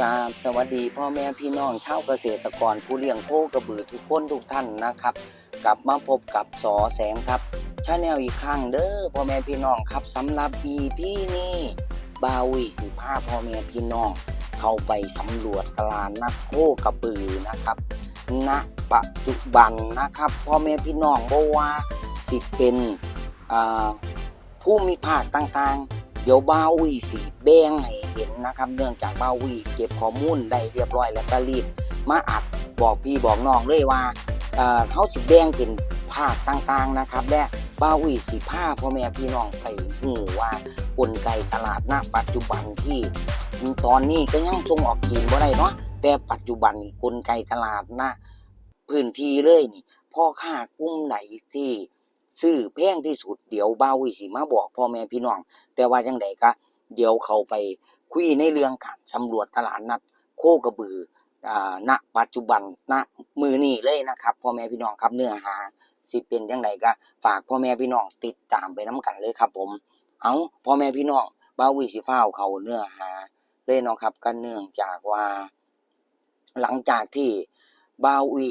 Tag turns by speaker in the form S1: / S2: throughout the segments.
S1: กราบสวัสดีพ่อแม่พี่น้องชาวเกษตรกรผู้เลี้ยงโคกระบือทุกคนทุกท่านนะครับ กลับมาพบกับสอแสงครับชาแนลอีกครั้งเด้อพ่อแม่พี่น้องครับสำหรับ EP นี้บาวีสิพาพ่อแม่พี่น้อง เข้าไปสำรวจตลาดนัดโคกระบือนะครับณปัจจุบันนะครับพ่อแม่พี่น้องบ่ว่าสิเป็นผู้มีภาคต่างๆ เดี๋ยวบาวีสิแบ่งให้เห็นนะครับ เนื่องจากบาวีเก็บข้อมูลได้เรียบร้อยแล้วก็รีบมาอัดบอกพี่บอกน้องเลยว่าเอ่อเขาสิแบ่งเป็นภาคต่างๆนะครับ และบาวีสิพาพ่อแม่พี่น้องไปหูว่ากลไกตลาดณปัจจุบันที่ตอนนี้ก็ยังส่งออกจีนบ่ได้เนาะแต่ปัจจุบันนี่กลไกตลาดณพื้นที่เลยนี่พ่อค้ากลุ่มไหนที่ ซื้อแพงที่สุดเดี๋ยวเบาวีสิมาบอกพ่อแม่พี่น้อง แต่ว่าจังไดก็เดี๋ยวเขาไปคุยในเรื่องการสำรวจตลาดนัด โคกระบืออ่าณปัจจุบันณมือนี้เลยนะครับพ่อแม่พี่น้องครับเนื้อหาสิเป็นจังไดก็ฝากพ่อแม่พี่น้องติดตามไปน้กันเลยครับ ผม เอาพ่อแม่พี่น้องเบาวีสิฟ้าเขาเนื้อหาเลยเนาะครับก็เนื่องจากว่า หลังจากที่บาวี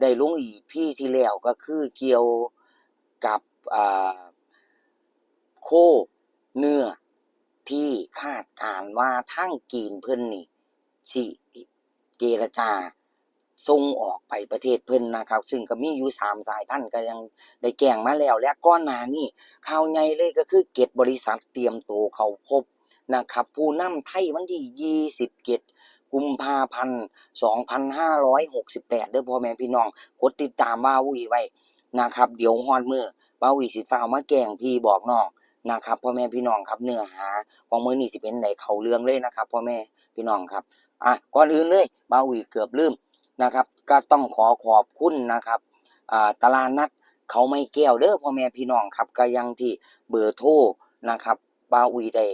S1: ได้ลงอีพี่ที่แล้วก็คือเกี่ยว กับโคเนื้อที่คาดการว่าทั้งกีนเพิ่นนี่สิเจรจาส่งออกไปประเทศเพิ่นนะครับ ซึ่งก็มีอยู่สามสายพันธุ์ก็ยังได้แจ้งมาแล้ว และก้อนหน้านี้ข่าวใหญ่เลยก็คือเกตบริษัทเตรียมตัวเขาพบนะครับ ผู้นำไทยวันที่27กุมภาพันธ์2568เด้อพ่อแม่พี่น้อง กดติดตามบาวีไว้ นะครับ เดี๋ยวฮอดมือบาวีสิฟ้ามาแกงพี่บอกน้องนะครับพ่อแม่พี่น้องครับเนื้อหาของมื้อนี้สิเป็นไดเขาเรื่องเลยนะครับพ่อแม่พี่น้องครับอะก่อนอื่นเลยบาวีเกือบลืมนะครับ ก็ต้องขอขอบคุณนะครับอ่าตลาดนัดเขาไม่แก้วเด้อพ่อแม่พี่น้องครับก็ยังที่เบอร์โทรนะครับบาวีได้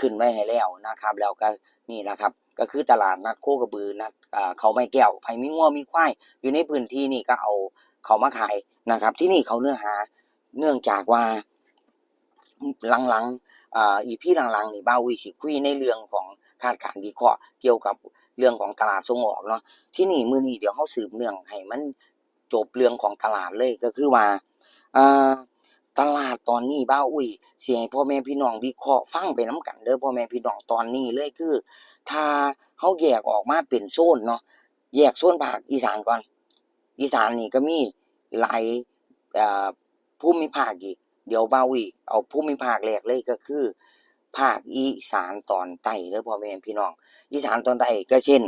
S1: ขึ้นไว้ให้แล้วนะครับ แล้วก็นี่นะครับ ก็คือตลาดนัดโคกระบือนัดอ่าเขาไม่แก้วไผมีงัวมีควายอยู่ในพื้นที่นี่ก็เอา เขามาขายนะครับ ที่นี่เขาเนื้อหาเนื่องจากว่าหลังๆอ่าอีพี่หลังๆนี่บ้าวิสิคุยในเรื่องของคาดการณ์วิเคราะห์เกี่ยวกับเรื่องของตลาดส่งออกเนาะที่นี่มือนี้เดี๋ยวเฮาสืบเนื่องให้มันจบเรื่องของตลาดเลยก็คือว่าอ่าตลาดตอนนี้บ้าอุ้ยเสิให้พ่อแม่พี่น้องวิเคราะห์ฟังไปนํกันเด้อพ่อแม่พี่น้องตอนนี้เลยคือ ถ้าเฮาแยกออกมาเป็นโซนเนาะแยกโซนภาคอีสานก่อน อีสานนี่ก็มีหลายอ่าภูมิภาคอีก เดี๋ยวบ้าอุ้ยเอาภูมิภาคแรกเลยก็คือ ภาคอีสานตอนใต้เด้อพ่อแม่พี่น้อง อีสานตอนใต้ก็เช่น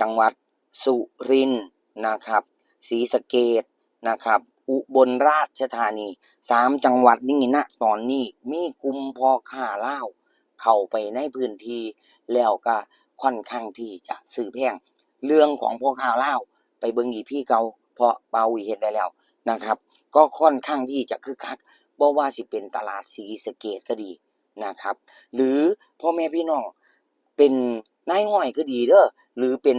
S1: จังหวัดสุรินทร์นะครับศรีสะเกษนะครับ อุบลราชธานีสามจังหวัดนี้นะตอนนี้มีกลุ่มพอค้าเหล้าเข้าไปในพื้นที่แล้วก็ค่อนข้างที่จะซื้อแพงเรื่องของพอค้าเหล้า ไปเบิ้งอีพี่เก่าเพราะเบาวีเห็นได้แล้วนะครับ ก็ค่อนข้างที่จะคึกคักบ่ว่าสิเป็นตลาดสีสเกตก็ดีนะครับ หรือพ่อแม่พี่น้องเป็นนายห้อยก็ดีเด้อหรือเป็น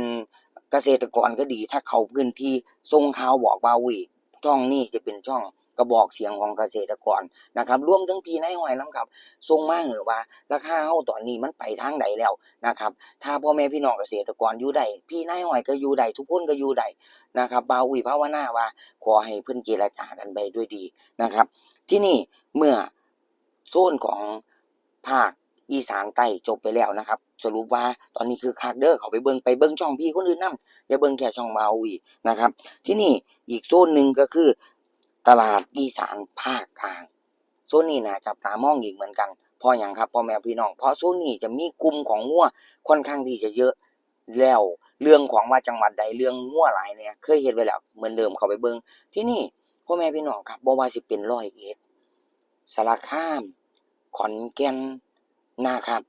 S1: เกษตรกรก็ดี ถ้าเขาพื้นที่ทรงข่าวบอกบาวีช่องนี้จะเป็นช่อง กระบอกเสียงของเกษตรกรนะครับรวมทั้งพี่นายหอยน้ำครับส่งมาเหอะว่า ราคาเฮาตอนนี้มันไปทางใดแล้วนะครับ ถ้าพ่อแม่พี่น้องเกษตรกรอยู่ใดพี่นายหอยก็อยู่ใดทุกคนก็อยู่ใดนะครับบาวีภาวนาว่าขอให้เพิ่อนเจรจากันไปด้วยดีนะครับ ที่นี่เมื่อโซนของภาคอีสานใต้จบไปแล้วนะครับ สรุปว่าตอนนี้คือคักเด้อเขาไปเบิงไปเบิงช่องพี่คนอื่นนํอย่าเบิงแค่ช่องบาวีนะครับ ที่นี่อีกโซนหนึ่งก็คือ ตลาดอีสานภาคกลางโซนนี้นะจับตามองอีกเหมือนกันเพราะอย่างครับพ่อแม่พี่น้อง เพราะโซนนี้จะมีกลุ่มของงัวค่อนข้างที่จะเยอะแล้วเรื่องของว่าจังหวัดใดเรื่องงัวหลายเนี่ยเคยเห็นไว้แล้วเหมือนเดิมเขาไปเบิงที่นี่พ่อแม่พี่น้องครับบ่ว่าสิเป็นร้อยเอ็ดสารคาม ขอนแก่นนะครับ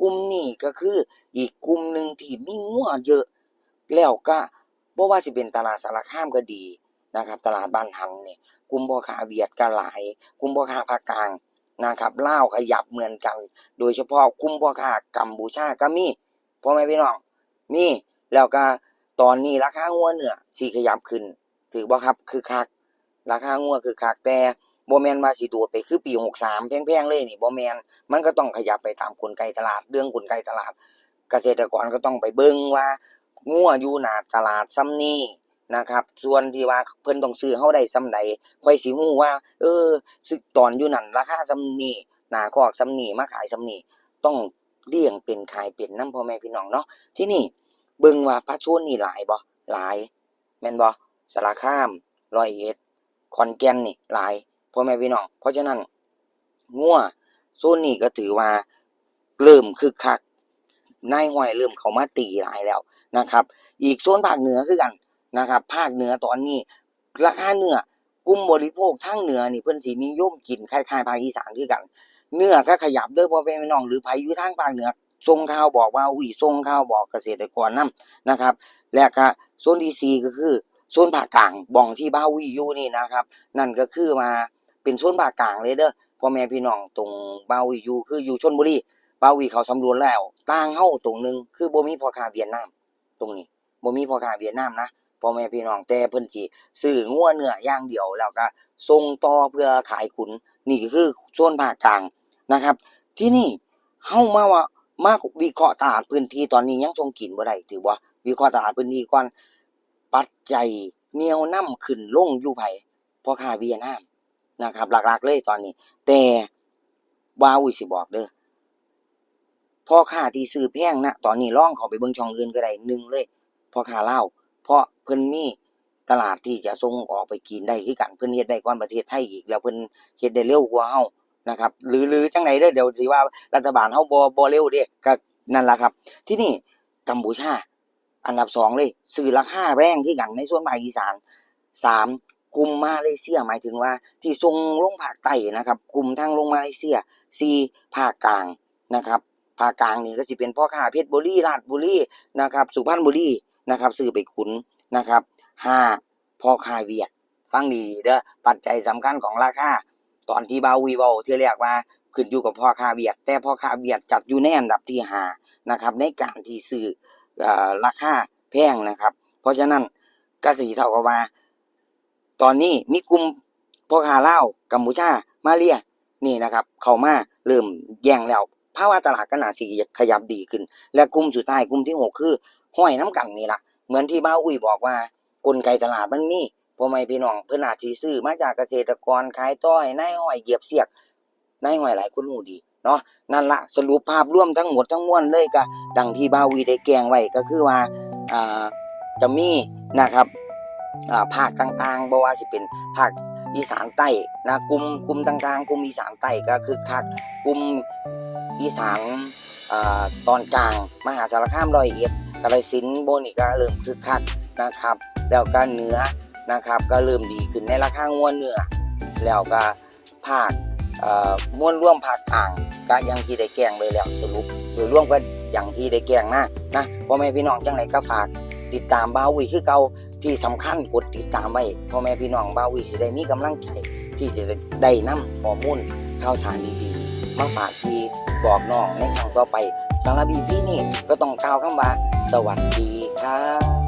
S1: กลุ่มนี้ก็คืออีกกลุ่มหนึ่งที่มีงัวเยอะ แล้วก็บ่ว่าสิเป็นตลาดสารคามก็ดี นะครับ ตลาดบ้านหันเนี่ยกลุ่มพ่อค้าเวียดก็หลายกลุ่มพ่อค้าภาคกลางนะครับลาวขยับเหมือนกัน โดยเฉพาะกลุ่มพ่อค้ากัมพูชาก็มีพ่อแม่พี่น้องมีแล้วก็ตอนนี้ราคางัวเนื้อสิขยับขึ้น ถือบ่าครับคือคัก ราคางัวคือคักแต่บ่แมนว่าสิโดดไปคือปี63แพงๆเลยนี่บ่แมนมันก็ต้องขยับไปตามกลไกตลาดเรื่องกลไกตลาด เกษตรกรก็ต้องไปเบิ่งว่างัวอยู่หนาตลาดซ้ำนี้ นะครับ ส่วนที่ว่าเพิ่นต้องซื้อเฮาได้ซ้ำใดค่อยสิฮู้ว่า เออซื้อตอนอยู่นั่นราคาซ้ำนี้หน้าคอกซ้ำนี้มาขายซ้ำนี้ต้องเลี้ยงเป็นขายเป็นนํพ่อแม่พี่น้องเนาะที่นี่เบิ่งว่าปลาชวนนี่หลายบ่หลาย แม่นบ่สารคามร้อยเอ็ดขอนแก่นนี่หลายพ่อแม่พี่น้อง เพราะฉะนั้นงัวโซนนี้ก็ถือว่าเริ่มคึกคักนายห้อยเริ่มเขามาตีหลายแล้วนะครับ อีกโซนภาคเหนือคือกัน นะครับ ภาคเหนือตอนนี้ ราคาเนื้อกลุ่มบริโภคทางเหนือนี่เพิ่อนสินิยมกินคล้ายๆภาคอีสานคือกัน เนื้อก็ขยับด้อพ่อแม่พี่น้องหรือไผอยู่ทางภาคเหนือส่งข่าวบอกว่าอุ้ยส่งข่าวบอกเกษตรกรนํนะครับ และก็โซนที่สี่ก็คือโซนภาคกลางบ่องที่บ้าวีอยู่นี่นะครับ นั่นก็คือมาเป็นโซนภาคกลางเลยเด้อพ่อแม่พี่น้องตรงบ้าวีอยู่คืออยู่ชลบุรีบ้าวีเขาสำรวจแล้วต่างเฮาตรงนึงคือบ่มีพ่อค้าเวียดนามตรงนี้บ่มีพ่อค้าเวียดนามนะ พ่อแม่พี่น้องแต่เพิ่นสิซื้องัวเนื้ออย่างเดียวแล้วก็ส่งต่อเพื่อขายขุนนี่คือโซนภาคกลางนะครับ ที่นี่เฮามาว่ามาวิเคราะห์ตลาดพื้นที่ตอนนี้ยังทรงกินบ่ได้ถือว่าวิเคราะห์ตลาดพื้นที่ก่อนปัจจัยเนียวนำขึ้นลงอยู่ไผพอค้าเวียดนามนะครับ หลักๆเลยตอนนี้ แต่ว่าอุ้ยสิบอกเด้อพ่อค้าที่ซื้อแพงนะตอนนี้ลองเข้าไปเบิ่งช่องอื่นก็ได้หนึ่งเลยพ่อค้าลาเพราะ เพิ่นมีตลาดที่จะส่งออกไปกินได้คือกันเพิ่นเฮ็ดได้ก่อนประเทศไทยอีก แล้วเพิ่นเฮ็ดได้เร็วกว่าเฮานะครับ หรือหรือจังไดเด้อเดี๋ยวสิว่ารัฐบาลเฮาบ่บ่เร็วเด้ก็นั่นล่ะครับ ที่นี่กัมพูชา อันดับสองเลยสื่อราคาแรงที่กันในส่วนภาคอีสานสามกลุ่มมาเลเซียหมายถึงว่า ที่ทรงลงภาคใต้นะครับ กลุ่มทางลงมาเลเซียสี่ภาคกลางนะครับภาคกลางนี่ก็สิเป็นพ่อค้าเพชรบุรีราชบุรีนะครับ สุพรรณบุรี นะครับ ซื้อไปขุนนะครับห้าพ่อคาเวียดฟังดีๆเด้อปัจจัยสำคัญของราคาตอนที่บาวีเวาที่เรียกว่าขึ้นอยู่กับพ่อคาเวียด แต่พ่อคาเวียดจัดอยู่ในอันดับที่ห้านะครับ ในการที่ซื้ออราคาแพงนะครับ เพราะฉะนั้นก็สีเท่ากับว่า ตอนนี้มีกลุ่มพ่อค้าลากัมพูชามาเลียนี่นะครับ เข้ามาเริ่มแย่งแล้วภาวะตลาดก็น่าสิขยับดีขึ้น และกลุ่มสุดท้ายกลุ่มที่หกคือ ห้อยน้ำกันนี่ละเหมือนที่บ้าวอุ้ยบอกว่า กลไกตลาดมันมีพ่อแม่พี่น้องเพิ่นอาจสิซื้อมาจากเกษตรกรขายต้อยนายห้อยเหยียบเสียกนายห้อยหลายคนรู้ดีเนาะนั่นละสรุปภาพรวมทั้งหมดทั้งมวลเลยก็ดังที่บาวีได้แกงไว้ก็คือว่าอ่าจะมีนะครับอ่าภาคต่างๆบ่ว่าสิเป็นภาคอีสานใต้นะกลุ่มกลุ่มต่างๆกลุ่มอีสานใต้ก็คือคักกลุ่มอีสานอ่าตอนกลางมหาสารคามร้อยเอ็ด กาฬสินโบนี่ก็เริ่มคึกคักนะครับแล้วก็เนื้อนะครับก็เริ่มดีขึ้นในราคางวเนื้อแล้วก็ภาคเอ่อมวลร่วมภาคกลางก็ยังที่ได้แกงไปแล้วสรุปโดยรวมก็อย่างที่ได้แกงมานะพ่อแม่พี่น้องจังไหนก็ฝากติดตามบาวีคือเก่าที่สำคัญกดติดตามไว้พ่อแม่พี่น้องบาวีสิได้มีกำลังใจที่จะได้นำข้อมูลข่าวสารดีๆมาฝากพี่บอกน้องในครั้งต่อไปสำหรับอีพีนี้ก็ต้องกล่าวคำว่า สวัสดีครับ